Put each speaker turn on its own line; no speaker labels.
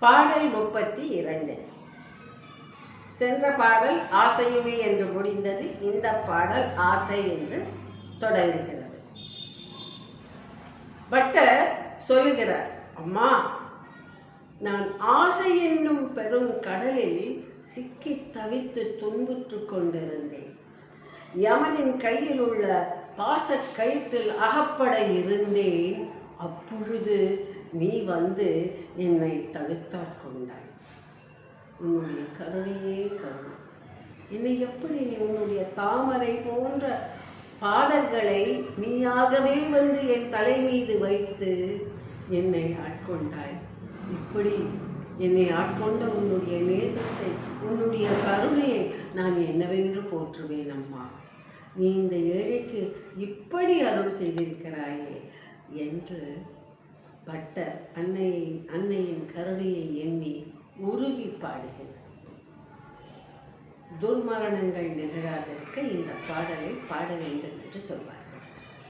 பாடல் முப்பத்தி இரண்டு. சென்ற பாடல் ஆசையுமே என்று முடிந்தது. இந்த பாடல் ஆசை என்று தொடங்குகிறது. பட்டர் சொல்லுகிறார் அம்மா நான் ஆசை என்னும் பெரும் கடலில் சிக்கி தவித்து துன்புற்று கொண்டிருந்தேன். யமனின் கையில் உள்ள பாசக் கயிற்றில் அகப்பட இருந்தேன். அப்பொழுது நீ வந்து என்னை தவிர்த்தாற் கொண்டாய். உன்னுடைய கருணையே கருணை. என்னை எப்படி நீ உன்னுடைய தாமரை போன்ற பாதங்களை நீயாகவே வந்து என் தலை மீது வைத்து என்னை ஆட்கொண்டாய்? இப்படி என்னை ஆட்கொண்ட உன்னுடைய நேசத்தை உன்னுடைய கருணையை நான் என்னவென்று போற்றுவேன் அம்மா. நீ இந்த ஏழைக்கு இப்படி அருள் செய்திருக்கிறாயே என்று பட்டர் அன்னையை அன்னையின் கருணையை எண்ணி உருகி பாடுகிறது. துர்மரணங்கள் நிகழாதிருக்க இந்த பாடலை பாட வேண்டும் என்று சொல்வார்